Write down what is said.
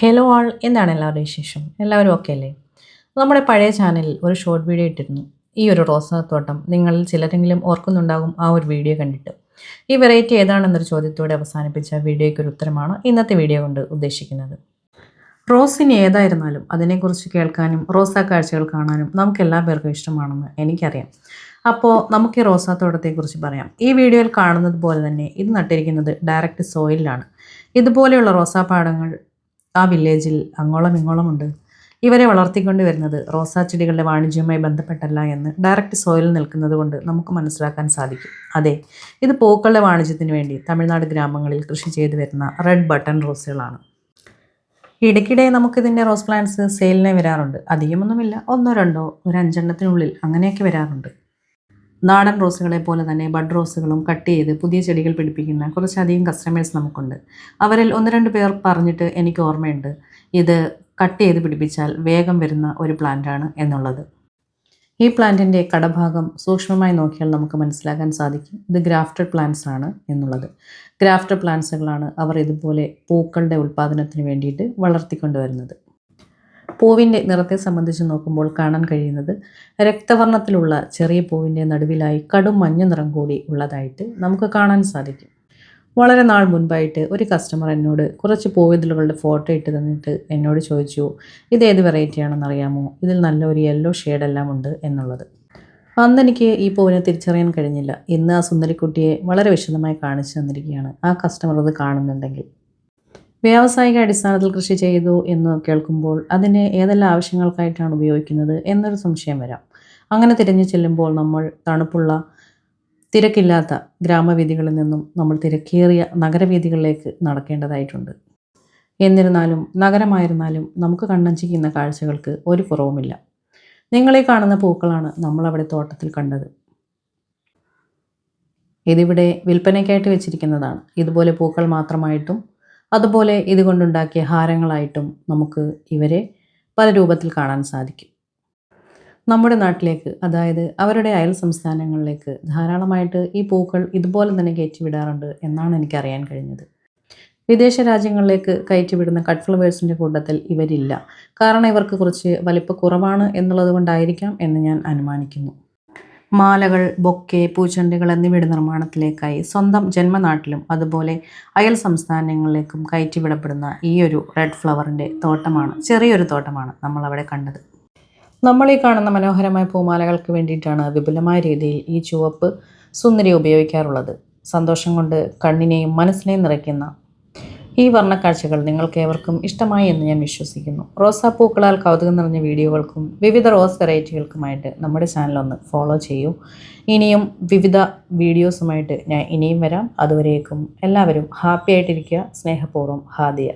Hello ആൾ എന്താണ് എല്ലാവരുടെ വിശേഷം? എല്ലാവരും ഓക്കെ അല്ലേ? നമ്മുടെ പഴയ ചാനലിൽ ഒരു ഷോർട്ട് വീഡിയോ ഇട്ടിരുന്നു. ഈ ഒരു റോസാത്തോട്ടം നിങ്ങളിൽ ചിലരെങ്കിലും ഓർക്കുന്നുണ്ടാകും ആ ഒരു വീഡിയോ കണ്ടിട്ട്. ഈ വെറൈറ്റി ഏതാണെന്നൊരു ചോദ്യത്തോടെ അവസാനിപ്പിച്ച വീഡിയോയ്ക്ക് ഒരു ഉത്തരമാണ് ഇന്നത്തെ വീഡിയോ കൊണ്ട് ഉദ്ദേശിക്കുന്നത്. റോസിന് ഏതായിരുന്നാലും അതിനെക്കുറിച്ച് കേൾക്കാനും റോസാ കാഴ്ചകൾ കാണാനും നമുക്ക് എല്ലാ പേർക്കും ഇഷ്ടമാണെന്ന് എനിക്കറിയാം. അപ്പോൾ നമുക്ക് ഈ റോസാത്തോട്ടത്തെക്കുറിച്ച് പറയാം. ഈ വീഡിയോയിൽ കാണുന്നത് പോലെ തന്നെ ഇത് നട്ടിരിക്കുന്നത് ഡയറക്റ്റ് സോയിലാണ് ഇതുപോലെയുള്ള റോസാപ്പാടങ്ങൾ ആ വില്ലേജിൽ അങ്ങോളം ഇങ്ങോളമുണ്ട് ഇവരെ വളർത്തിക്കൊണ്ട് വരുന്നത് റോസാ ചെടികളുടെ വാണിജ്യവുമായി ബന്ധപ്പെട്ടല്ല എന്ന് ഡയറക്റ്റ് സോയിലിൽ നിൽക്കുന്നത് കൊണ്ട് നമുക്ക് മനസ്സിലാക്കാൻ സാധിക്കും. അതെ ഇത് പൂക്കളുടെ വാണിജ്യത്തിന് വേണ്ടി തമിഴ്നാട് ഗ്രാമങ്ങളിൽ കൃഷി ചെയ്തു വരുന്ന റെഡ് ബട്ടൺ റോസുകളാണ്. ഇടയ്ക്കിടെ നമുക്കിതിന്റെ റോസ് പ്ലാന്റ്സ് സെയിലിനെ വരാറുണ്ട്. അധികമൊന്നുമില്ല. ഒന്നോ രണ്ടോ ഒരു അഞ്ചെണ്ണത്തിനുള്ളിൽ അങ്ങനെയൊക്കെ വരാറുണ്ട്. നാടൻ റോസുകളെ പോലെ തന്നെ ബഡ് റോസുകളും കട്ട് ചെയ്ത് പുതിയ ചെടികൾ പിടിപ്പിക്കുന്ന കുറച്ചധികം കസ്റ്റമേഴ്സ് നമുക്കുണ്ട്. അവരിൽ ഒന്ന് രണ്ട് പേർ പറഞ്ഞിട്ട് എനിക്ക് ഓർമ്മയുണ്ട്. ഇത് കട്ട് ചെയ്ത് പിടിപ്പിച്ചാൽ വേഗം വരുന്ന ഒരു പ്ലാന്റാണ് എന്നുള്ളത്. ഈ പ്ലാന്റിന്റെ കടഭാഗം സൂക്ഷ്മമായി നോക്കിയാൽ നമുക്ക് മനസ്സിലാക്കാൻ സാധിക്കും. ഇത് ഗ്രാഫ്റ്റഡ് പ്ലാന്റ്സ് ആണ് എന്നുള്ളത്. ഗ്രാഫ്റ്റഡ് പ്ലാന്റ്സുകളാണ് അവർ ഇതുപോലെ പൂക്കളുടെ ഉൽപ്പാദനത്തിന് വേണ്ടിയിട്ട് വളർത്തിക്കൊണ്ടുവരുന്നത്. പൂവിന്റെ നിറത്തെ സംബന്ധിച്ച് നോക്കുമ്പോൾ കാണാൻ കഴിയുന്നത് രക്തവർണത്തിലുള്ള ചെറിയ പൂവിന്റെ നടുവിലായി കടും മഞ്ഞ നിറം കൂടി ഉള്ളതായിട്ട് നമുക്ക് കാണാൻ സാധിക്കും. വളരെ നാൾ മുൻപായിട്ട് ഒരു കസ്റ്റമർ എന്നോട് കുറച്ച് പൂവിതളുകളുടെ ഫോട്ടോ ഇട്ട് തന്നിട്ട് എന്നോട് ചോദിച്ചു ഇത് ഏത് വെറൈറ്റി ആണെന്ന് അറിയാമോ? ഇതിൽ നല്ലൊരു യെല്ലോ ഷെയ്ഡെല്ലാം ഉണ്ട് എന്നുള്ളത്. അന്ന് എനിക്ക് ഈ പൂവിനെ തിരിച്ചറിയാൻ കഴിഞ്ഞില്ല. ഇന്ന് ആ സുന്ദരിക്കുട്ടിയെ വളരെ വിശദമായി കാണിച്ചു തന്നിരിക്കുകയാണ് ആ കസ്റ്റമർ അത് കാണുന്നുണ്ടെങ്കിൽ. വ്യാവസായിക അടിസ്ഥാനത്തിൽ കൃഷി ചെയ്തു എന്ന് കേൾക്കുമ്പോൾ അതിനെ ഏതെല്ലാം ആവശ്യങ്ങൾക്കായിട്ടാണ് ഉപയോഗിക്കുന്നത് എന്നൊരു സംശയം വരാം. അങ്ങനെ തിരഞ്ഞു ചെല്ലുമ്പോൾ നമ്മൾ തണുപ്പുള്ള തിരക്കില്ലാത്ത ഗ്രാമവീഥികളിൽ നിന്നും നമ്മൾ തിരക്കേറിയ നഗരവീഥികളിലേക്ക് നടക്കേണ്ടതായിട്ടുണ്ട്. എന്നിരുന്നാലും നഗരമായിരുന്നാലും നമുക്ക് കണ്ണഞ്ചിക്കുന്ന കാഴ്ചകൾക്ക് ഒരു കുറവുമില്ല. നിങ്ങളെ കാണുന്ന പൂക്കളാണ് നമ്മളവിടെ തോട്ടത്തിൽ കണ്ടത്. ഇതിവിടെ വിൽപ്പനയ്ക്കായിട്ട് വെച്ചിരിക്കുന്നതാണ്. ഇതുപോലെ പൂക്കൾ മാത്രമായിട്ടും അതുപോലെ ഇതുകൊണ്ടുണ്ടാക്കിയ ഹാരങ്ങളായിട്ടും നമുക്ക് ഇവരെ പല രൂപത്തിൽ കാണാൻ സാധിക്കും. നമ്മുടെ നാട്ടിലേക്ക് അതായത് അവരുടെ അയൽ സംസ്ഥാനങ്ങളിലേക്ക് ധാരാളമായിട്ട് ഈ പൂക്കൾ ഇതുപോലെ തന്നെ കയറ്റിവിടാറുണ്ട് എന്നാണ് എനിക്കറിയാൻ കഴിഞ്ഞത്. വിദേശ രാജ്യങ്ങളിലേക്ക് കയറ്റിവിടുന്ന കട്ട് ഫ്ലവേഴ്സിന്റെ കൂട്ടത്തിൽ ഇവരില്ല. കാരണം ഇവർക്ക് കുറച്ച് വലിപ്പ കുറവാണ് എന്നുള്ളത് കൊണ്ടായിരിക്കാം എന്ന് ഞാൻ അനുമാനിക്കുന്നു. മാലകൾ ബൊക്കെ പൂച്ചെണ്ടുകൾ എന്നിവയുടെ നിർമ്മാണത്തിലേക്കായി സ്വന്തം ജന്മനാട്ടിലും അതുപോലെ അയൽ സംസ്ഥാനങ്ങളിലേക്കും കയറ്റിവിടപ്പെടുന്ന ഈ ഒരു റെഡ് ഫ്ലവറിന്റെ തോട്ടമാണ് ചെറിയൊരു തോട്ടമാണ് നമ്മളവിടെ കണ്ടത്. നമ്മൾ ഈ കാണുന്ന മനോഹരമായ പൂമാലകൾക്ക് വേണ്ടിയിട്ടാണ് വിപുലമായ രീതിയിൽ ഈ ചുവപ്പ് സുന്ദരി ഉപയോഗിക്കാറുള്ളത്. സന്തോഷം കൊണ്ട് കണ്ണിനെയും മനസ്സിനെയും നിറയ്ക്കുന്ന ഈ വർണക്കാഴ്ചകൾ നിങ്ങൾക്ക് ഏവർക്കും ഇഷ്ടമായി എന്ന് ഞാൻ വിശ്വസിക്കുന്നു. റോസാപ്പൂക്കളാൽ കൗതുകം നിറഞ്ഞ വീഡിയോകൾക്കും വിവിധ റോസ് വെറൈറ്റികൾക്കുമായിട്ട് നമ്മുടെ ചാനൽ ഒന്ന് ഫോളോ ചെയ്യൂ. ഇനിയും വിവിധ വീഡിയോസുമായിട്ട് ഞാൻ ഇനിയും വരാം. അതുവരേക്കും എല്ലാവരും ഹാപ്പി ആയിട്ടിരിക്കുക. സ്നേഹപൂർവം ഹാദിയ.